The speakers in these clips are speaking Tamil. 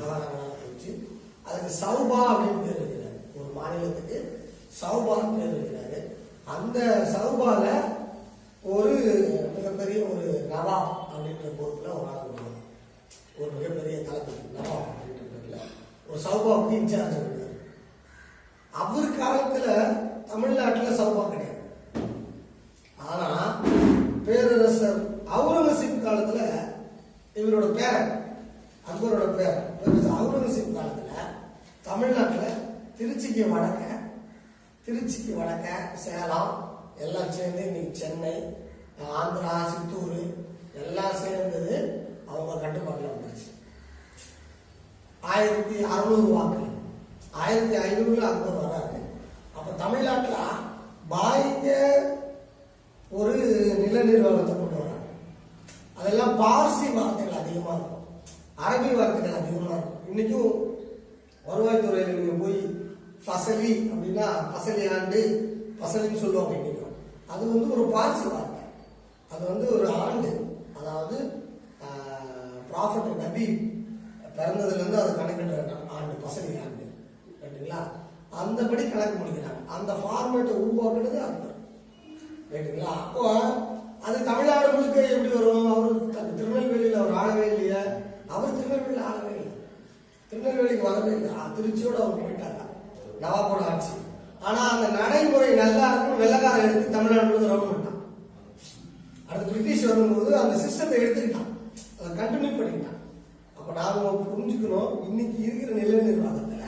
காலகட்டமாக போச்சு அதுக்கு சௌபா அப்படின்னு பேர் இருக்கிறார் ஒரு மாநிலத்துக்கு சௌபான்னு பேர் இருக்கிறாரு அந்த சௌபால ஒரு மிகப்பெரிய ஒரு நவாப் அப்படின்ற பொறுப்புல ஒரு ஆள் வருவாங்க ஒரு மிகப்பெரிய தளபதி நவாப் அப்படின்ற பேர்ல. ஒரு சௌபாவுக்கு இன்சார்ஜ் இருக்கிறார் அவர் காலத்துல தமிழ்நாட்டுல சௌபா கிடையாது. ஆனா பேரரசர் அவுரங்கசீப் காலத்துல இவரோட பேரன் அக்பரோட பேரன். தமிழ்நாட்டில் திருச்சிக்கு வடக்க திருச்சிக்கு வடக்க சேலம் எல்லாம் சேர்ந்து இன்னைக்கு சென்னை ஆந்திரா சித்தூர் எல்லாம் சேர்ந்தது அவங்க கட்டுப்பாட்டில் வந்துருச்சு. ஆயிரத்தி அறுநூறு வாக்கு ஆயிரத்தி ஐநூறுல அறுபது வராது. அப்போ தமிழ்நாட்டில் பாய்க்க ஒரு நில நிர்வாகத்தை கொண்டு வராங்க. அதெல்லாம் பார்சி வார்த்தைகள் அதிகமாக இருக்கும். அரபி வார்த்தைகள் அதிகமாக இருக்கும். இன்னைக்கும் வருவாய்த்துறையில் நீங்க போய் ஃபசலி அப்படின்னா ஃபசலி ஆண்டு ஃபசலின்னு சொல்லுவாங்க இன்னைக்கும் அது வந்து ஒரு பார்சி வார்த்தை அது வந்து ஒரு ஆண்டு. அதாவது ப்ராஃபிட் நபி பிறந்ததுலேருந்து அது கணக்கிடுற ஆண்டு பசலி ஆண்டு. ரைட்டுங்களா அந்தபடி கணக்கு முடிக்கிறாங்க. அந்த ஃபார்மேட்டை உருவாக்குறது அக்பர் ரைட்டுங்களா அப்போ அது தமிழ்நாடு முழுக்க எப்படி வரும்? அவர் திருநெல்வேலியில் அவர் ஆளவே இல்லையே. அவர் திருநெல்வேலியில் ஆளவே இல்லை திருநெல்வேலிக்கு வரவே இல்லை திருச்சியோட அவர் போயிட்டாங்க. நவாபோட ஆட்சி. ஆனா அந்த நடைமுறை நல்லா இருக்கும். வெள்ளக்காரன் எடுத்து தமிழ்நாடு முழுக்க ரவுண்ட் அடுத்து பிரிட்டிஷ் வரும்போது அந்த சிஸ்டத்தை எடுத்துக்கிட்டான். அதை கண்டினியூ பண்ணிக்கிட்டான். அப்ப நாம புரிஞ்சுக்கணும். இன்னைக்கு இருக்கிற நிலை நிர்வாகத்துல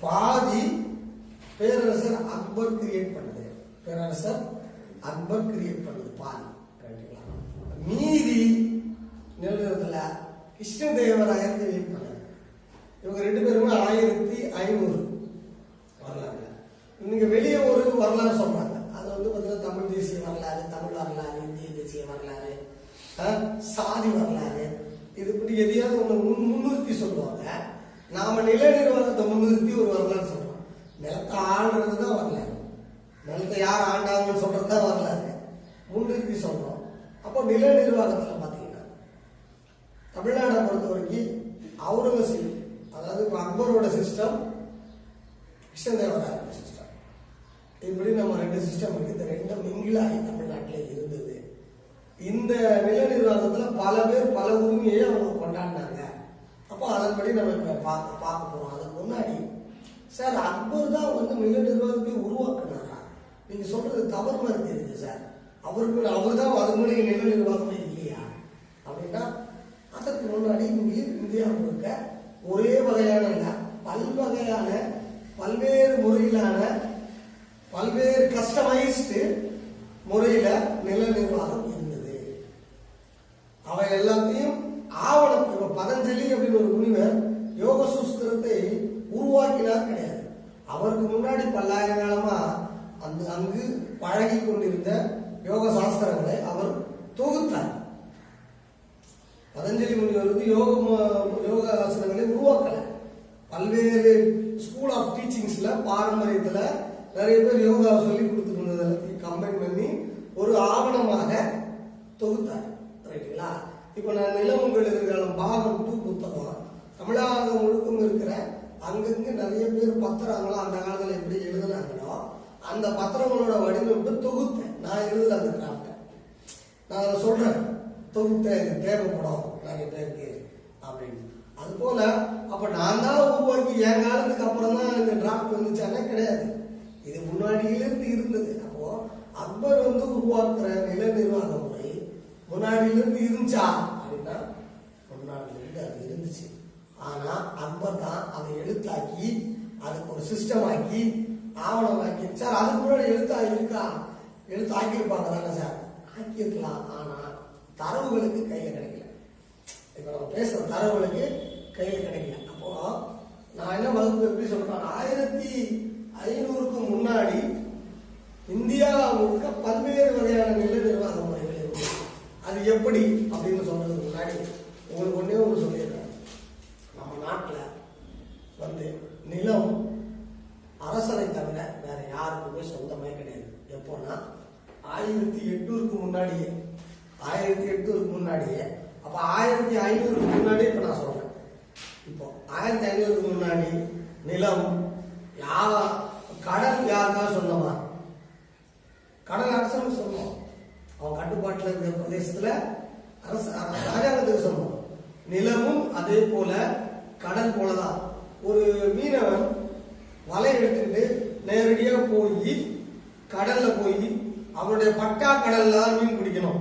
பாதி பேரரசர் அக்பர் கிரியேட் பண்ணது. பேரரசர் அக்பர் கிரியேட் பண்ணது பாதி. மீதி நிலநடுக்கத்துல கிருஷ்ணதேவராயர் கிரியேட் பண்ணது. இவங்க ரெண்டு பேருமே ஆயிரத்தி ஐநூறு வரலாறு நீங்க வெளியே ஒரு வரலாறு சொல்றாங்க. அது வந்து பார்த்தீங்கன்னா தமிழ் தேசிய வரலாறு தமிழ் வரலாறு இந்திய தேசிய வரலாறு சாதி வரலாறு. இது இப்படி எதையாவது ஒன்று முன் முன்னிறுத்தி சொல்லுவாங்க. நாம நில நிர்வாகத்தை முன்னிறுத்தி ஒரு வரலாறு சொல்றோம். நிலத்தை ஆள்றது தான் வரலாறு. நிலத்தை யார் ஆண்டாங்கன்னு சொல்றது தான் வரலாறு. முன்னிறுத்தி சொல்றோம். அப்போ நில நிர்வாகத்தில் பார்த்தீங்கன்னா தமிழ்நாடை பொறுத்த வரைக்கும் அவுரங்கசீப் கபூரோட சிஸ்டம் கிருஷ்ணதேவராயரோட சிஸ்டம் இப்படி நம்ம ரெண்டு சிஸ்டம் இருக்கு. இந்த ரெண்டும் மிங்கிலாகி தமிழ்நாட்டில் இருந்தது. இந்த நில நிர்வாகத்தில் பல பேர் பல உரிமையை அவங்க கொண்டாடினாங்க. அப்போ அதன்படி நம்ம இப்போ பார்க்க பார்க்க போகிறோம் அதுக்கு முன்னாடி சார் அக்பர் தான் வந்து நில நிர்வாகத்தை உருவாக்குனாரா? நீங்க சொல்றது தவறு மாதிரி தெரியுது சார். அவருக்கு அவர் தான் அதுக்கு முன்னாடி நில நிர்வாகமே இல்லையா? அப்படின்னா அதற்கு முன்னாடி இங்கே இந்தியா முழுக்க ஒரே வகையான இல்ல, பல்வகையான பல்வேறு முறையிலான பல்வேறு கஸ்டமைஸ்டு முறையில நில நிர்வாகம் இருந்தது. அவை எல்லாத்தையும் ஆவணம் இப்போ பதஞ்சலி அப்படின்னு ஒரு முனிவர் யோக சூஸ்திரத்தை உருவாக்கினார் கிடையாது. அவருக்கு முன்னாடி பல்லாயிரம் காலமா அந்த அங்கு பழகி கொண்டிருந்த யோக சாஸ்திரங்களை அவர் தொகுத்தார். பதஞ்சலி முனிவர் வந்து யோக யோக ஆசனங்களை உருவாக்கலை. பல்வேறு ஸ்கூல் ஆஃப் டீச்சிங்ஸ்ல பாரம்பரியத்துல நிறைய பேர் யோகா சொல்லி கொடுத்துருந்தது இருந்தது எல்லாத்தையும் கம்பைன் பண்ணி ஒரு ஆவணமாக தொகுத்தார். ரைட்டுங்களா இப்போ நான் நிலமங்கள் எதிர்காலம் பாகம் டூ புத்தகம். தமிழகம் முழுக்கும் இருக்கிற அங்கங்கே நிறைய பேர் பத்திரங்களோ அந்த காலத்துல எப்படி எழுதுனாங்களோ அந்த பத்திரங்களோட வடிவமைப்பு தொகுத்தேன். நான் எழுதல அந்த கிராஃப்டை நான் அதை சொல்றேன். தொகுத்த இது தேவைப்படும் நிறைய பேருக்கு அப்படின்னு. அது போல அப்ப நான் தான் உருவாக்கி என் காலத்துக்கு அப்புறம் தான் இந்த டிராஃப்ட் வந்துச்சானே கிடையாது. இது முன்னாடியிலிருந்து இருந்தது. அப்போ அக்பர் வந்து உருவாக்குற நில நிர்வாக முறை முன்னாடியிலிருந்து இருந்துச்சா அப்படின்னா முன்னாடியிலிருந்து அது இருந்துச்சு. ஆனா அக்பர் தான் அதை எழுத்தாக்கி அதுக்கு ஒரு சிஸ்டம் ஆக்கி ஆவணம் ஆக்கி சார் அதுக்கு முன்னாடி எழுத்தா இருக்கா? எழுத்து ஆக்கியிருப்பாங்க தானே சார்? ஆக்கியிருக்கலாம். ஆனா தரவுகளுக்கு கையில கிடைக்கல. இப்ப நம்ம பேசுற தரவுகளுக்கு கையில கிடைக்கல. அப்போ நான் என்ன வகுப்பு எப்படி சொல்றேன் ஆயிரத்தி ஐநூறுக்கு முன்னாடி இந்தியா முழுக்க பல்வேறு வகையான நில நிர்வாக முறைகள் இருக்கு அது எப்படி அப்படின்னு சொல்றதுக்கு முன்னாடி உங்களுக்கு ஒன்றே ஒன்று சொல்லிடுறேன் நம்ம நாட்டில் வந்து நிலம் அரசனை தவிர வேற யாருக்குமே சொந்தமே கிடையாது. எப்போன்னா ஆயிரத்தி எட்நூறுக்கு முன்னாடியே ஆயிரத்தி எட்நூறுக்கு முன்னாடியே அப்ப ஆயிரத்தி ஐநூறுக்கு முன்னாடியே இப்ப நான் சொல்றேன். இப்போ ஆயிரத்தி ஐநூறுக்கு முன்னாடி நிலம் யா கடல் யாருக்கா சொந்தமா கடல் அரசனுக்கு சொன்னோம் அவன் கட்டுப்பாட்டில் இருந்த பிரதேசத்துல அரசு ராஜாங்கத்துக்கு சொன்னோம் நிலமும் அதே போல கடல் போலதான். ஒரு மீனவன் வலை எடுத்துக்கிட்டு நேரடியாக போய் கடல்ல போய் அவனுடைய பட்டா கடல்ல தான் மீன் பிடிக்கணும்.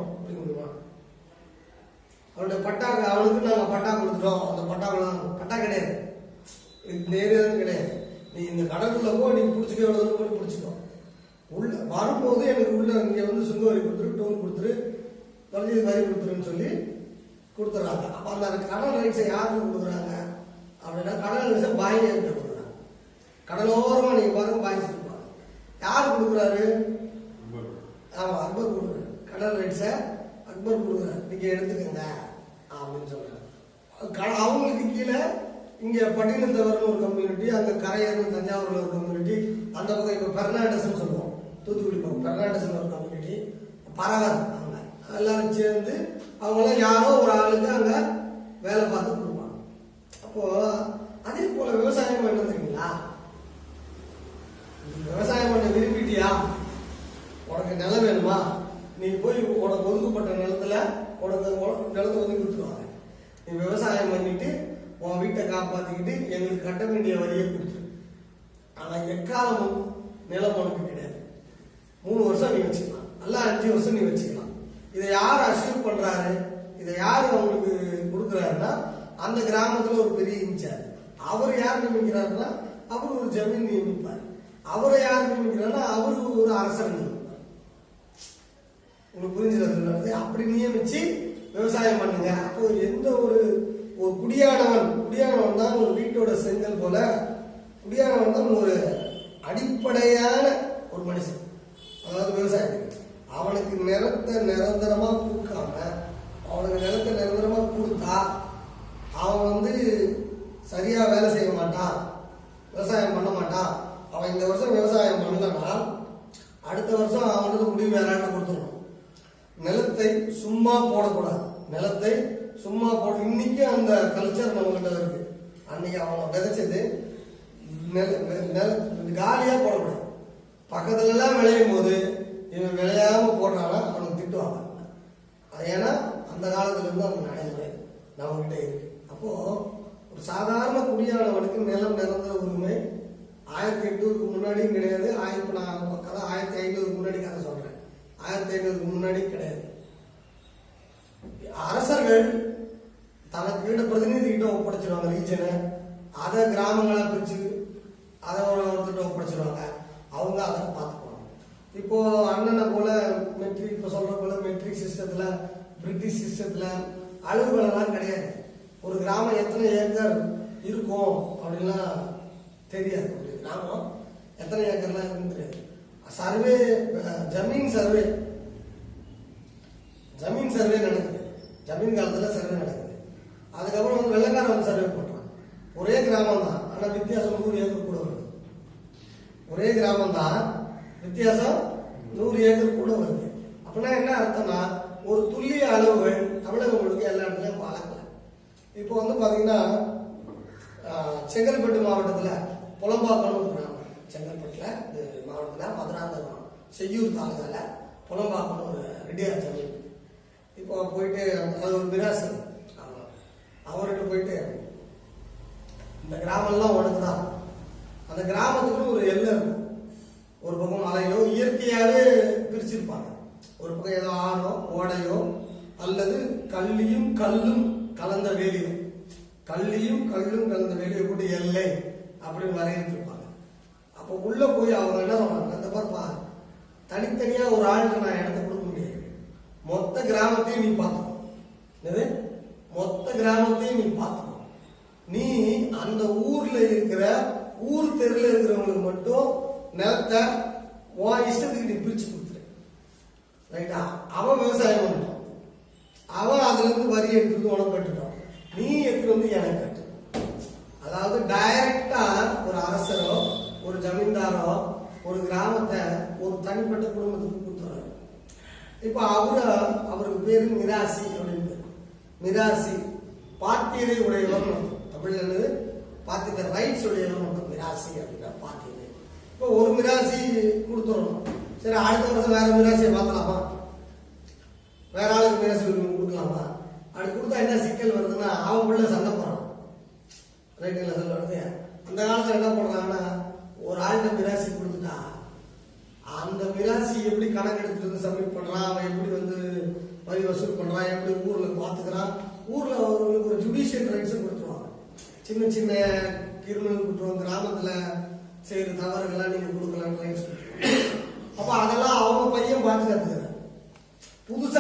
அவனுடைய பட்டா அவனுக்கு நாங்க பட்டா கொடுத்துட்டோம். அந்த பட்டா பட்டா கிடையாது. இது நேரம் கிடையாது. நீ இந்த கடலுக்குள்ள போ நீ பிடிச்சிக்க எவ்வளவு தூரம் போய் பிடிச்சிக்கோ. உள்ள வரும்போது எனக்கு உள்ள இங்க வந்து சுங்க வரி கொடுத்துரு டோல் கொடுத்துரு தொலைஞ்சி வரி கொடுத்துருன்னு சொல்லி கொடுத்துட்றாங்க அப்ப அந்த கடல் ரைட்ஸை யாருக்கு கொடுக்குறாங்க? அப்படின்னா கடல் ரைட்ஸை பாயிங்க கிட்ட கொடுக்குறாங்க. கடலோரமா நீங்க பாருங்க பாய் இருப்பாங்க யார் கொடுக்குறாரு? ஆமா அக்பர் கொடுக்குறாரு. கடல் ரைட்ஸை அக்பர் கொடுக்குறாரு. நீங்க எடுத்துக்கங்க. அப்படின்னு சொல்கிறாங்க க- அவங்களுக்கு கீழே இங்க பட்டினத்தவர்னு ஒரு கம்யூனிட்டி அங்க கரையர்னு தஞ்சாவூர்ல ஒரு கம்யூனிட்டி அந்த பக்கம் இப்ப பெர்னாண்டஸ்னு சொல்லுவோம். தூத்துக்குடி பக்கம் பெர்னாண்டஸ்னு ஒரு கம்யூனிட்டி பரவர் அவங்க. எல்லாரும் சேர்ந்து அவங்களாம் யாரோ ஒரு ஆளுக்கு அங்க வேலை பார்த்து கொடுப்பாங்க. அப்போ அதே போல விவசாயம் பண்ண விவசாயம் பண்ண விரும்பிட்டியா? உனக்கு நிலம் வேணுமா? நீ போய் உனக்கு ஒதுக்கப்பட்ட நிலத்துல உனக்கு நிலத்தை ஒதுக்கி கொடுத்துருவாங்க நீ விவசாயம் பண்ணிட்டு உன் வீட்டை காப்பாத்திக்கிட்டு எங்களுக்கு கட்ட வேண்டிய வரியை கொடுத்துரு. ஆனா எக்காலமும் நிலம் உனக்கு கிடையாது. மூணு வருஷம் நீ வச்சுக்கலாம். நல்லா அஞ்சு வருஷம் நீ வச்சுக்கலாம். இதை யார் அஷ்யூர் பண்றாரு? இதை யார் அவங்களுக்கு கொடுக்குறாருன்னா அந்த கிராமத்துல ஒரு பெரிய இன்சார்ஜ் அவர் யார் நியமிக்கிறாருன்னா அவர் ஒரு ஜமீன் நியமிப்பார். அவரை யார் நியமிக்கிறாருன்னா அவரு ஒரு அரசர் உங்களுக்கு உங்களுக்கு சொல்றது அப்படி நியமிச்சு விவசாயம் பண்ணுங்க. அப்போ எந்த ஒரு ஒரு குடியானவன் குடியானவன் தான் ஒரு வீட்டோட செங்கல் போல குடியானவன் தான் ஒரு அடிப்படையான ஒரு மனுஷன். அதாவது விவசாயி. அவனுக்கு நிறத்தை நிரந்தரமா கொடுக்காம அவனுக்கு நிலத்தை நிரந்தரமா கொடுத்தா அவன் வந்து சரியா வேலை செய்ய மாட்டான் விவசாயம் பண்ண மாட்டான். அவன் இந்த வருஷம் விவசாயம் பண்ணலன்னா அடுத்த வருஷம் அவனுக்கு முடிவு வேறாண்ட கொடுத்துருவான் நிலத்தை சும்மா போடக்கூடாது. நிலத்தை சும்மா போட இன்னைக்கு அந்த கல்ச்சர் நம்மகிட்ட இருக்கு. அன்னைக்கு அவங்க விதைச்சது நில நில காலியா போடக்கூடாது. பக்கத்துல எல்லாம் விளையும் போது இவன் விளையாம போடுறானா அவனுக்கு திட்டுவாங்க. அது ஏன்னா அந்த காலத்துல இருந்து அவங்க நடைமுறை நம்ம கிட்ட இருக்கு. அப்போ ஒரு சாதாரண குடியானவனுக்கு நிலம் நிரந்தர உரிமை ஆயிரத்தி எட்நூறுக்கு முன்னாடியும் கிடையாது. ஆயிரத்தி நான் கதை ஆயிரத்தி ஐநூறுக்கு முன்னாடி கதை ஆயிரத்தி ஐநூறுக்கு முன்னாடி கிடையாது. அரசர்கள் தனக்கு வீடு பிரதிநிதிகிட்ட ஒப்படைச்சிருவாங்க ரீஜனை அதை கிராமங்களை பிரிச்சு அதை ஒருத்தர்கிட்ட ஒப்படைச்சிருவாங்க. அவங்க அதை பார்த்துக்குவாங்க இப்போ அண்ணனை போல மெட்ரிக் இப்போ சொல்ற போல மெட்ரிக் சிஸ்டத்துல பிரிட்டிஷ் சிஸ்டத்துல அலுவலெல்லாம் கிடையாது. ஒரு கிராமம் எத்தனை ஏக்கர் இருக்கும் அப்படின்லாம் தெரியாது. ஒரு கிராமம் எத்தனை ஏக்கர்லாம் இருக்குன்னு தெரியாது. சர்வே ஜமீன் சர்வே. ஜமீன் சர்வே நடக்குது. ஜமீன் காலத்துல சர்வே நடக்குது. அதுக்கப்புறம் வந்து வெள்ளக்காரன் வந்து சர்வே பண்றான் ஒரே கிராமம் தான். ஆனா வித்தியாசம் நூறு ஏக்கர் கூட வருது. ஒரே கிராமம் தான். வித்தியாசம் நூறு ஏக்கர் கூட வருது. அப்படின்னா என்ன அர்த்தம்னா ஒரு துல்லிய அளவுகள் தமிழகம் முழுக்க எல்லா இடத்துலயும் வளர்க்கல இப்போ வந்து பாத்தீங்கன்னா செங்கல்பட்டு மாவட்டத்துல புலம்பாக்கணும் செங்கல்பட்டில் இது மாவட்டத்தில் மதுராந்தகம் செய்யூர் தாலுகாவில் புலம்பாக்கம்னு ஒரு ரெடியார் ஜமீன். இப்போ போயிட்டு அது ஒரு மிராசு ஆமாம் அவர்கிட்ட போயிட்டு இந்த கிராமம்லாம் உனக்கு தான் அந்த கிராமத்துக்குன்னு ஒரு எல்லை இருக்கும். ஒரு பக்கம் மலையோ இயற்கையாகவே பிரிச்சிருப்பாங்க. ஒரு பக்கம் ஏதோ ஆறோ ஓடையோ அல்லது கல்லியும் கல்லும் கலந்த வேலியோ கல்லியும் கல்லும் கலந்த வேலியோ போட்டு எல்லை அப்படின்னு வரையிருப்பாங்க அப்போ உள்ள போய் அவங்க என்ன சொன்னாங்க அந்த பாருப்பா தனித்தனியா ஒரு ஆளுக்கு நான் இடத்த கொடுக்க முடியாது. மொத்த கிராமத்தையும் நீ பார்த்து என்னது? மொத்த கிராமத்தையும் நீ பார்த்துக்கோ. நீ அந்த ஊர்ல இருக்கிற ஊர் தெருல இருக்கிறவங்களுக்கு மட்டும் நிலத்தை உன் இஷ்டத்துக்கு நீ பிரிச்சு கொடுத்துரு. ரைட்டா அவன் விவசாயம் பண்ணிட்டான் அவன் அதுல இருந்து வரி எடுத்துட்டு உனக்கு கட்டுட்டான் நீ எடுத்துட்டு வந்து எனக்கு கட்டு. அதாவது டயர் ஒரு ஒரு கிராமத்தை ஒரு தனிப்பட்ட குடும்பத்துக்கு கொடுத்துறாரு. இப்போ அவரு அவருக்கு பேரு மிராசி அப்படின்னு மிராசி பாத்தியதை உடையவர் தமிழ் என்னது? பார்த்து ரைட்ஸ் ரைட் மிராசி அப்படின்னா பார்த்தீங்க இப்போ ஒரு மிராசி கொடுத்துடணும் சரி அடுத்த வருஷம் வேற மிராசியை மாற்றலாமா வேற ஆளுக்கு மிராசி கொடுக்கலாமா? அப்படி கொடுத்தா என்ன சிக்கல் வருதுன்னா அவன் பிள்ளை சண்டை போடுறான். ரைட்டுங்களா சொல்ல வருது? அந்த காலத்தில் என்ன பண்ணுறாங்கன்னா ஒரு ஆள்கிட்ட மிராசி கொடுத்துட்டா அந்த மிராசி எப்படி கணக்கு எடுத்துட்டு வந்து சப்மிட் பண்றான் அவன் எப்படி வந்து வரி வசூல் பண்றான் எப்படி ஊர்ல பாத்துக்கிறான் ஊர்ல அவங்களுக்கு ஒரு ஜுடிஷியல் ரைட்ஸும் கொடுத்துருவாங்க. சின்ன சின்ன கிரிமினல் குற்றம் கிராமத்துல செய்யற தவறுகள்லாம் நீங்க கொடுக்கலாம் ரைட்ஸ் அப்ப அதெல்லாம் அவங்க பையன் பாத்து புதுசா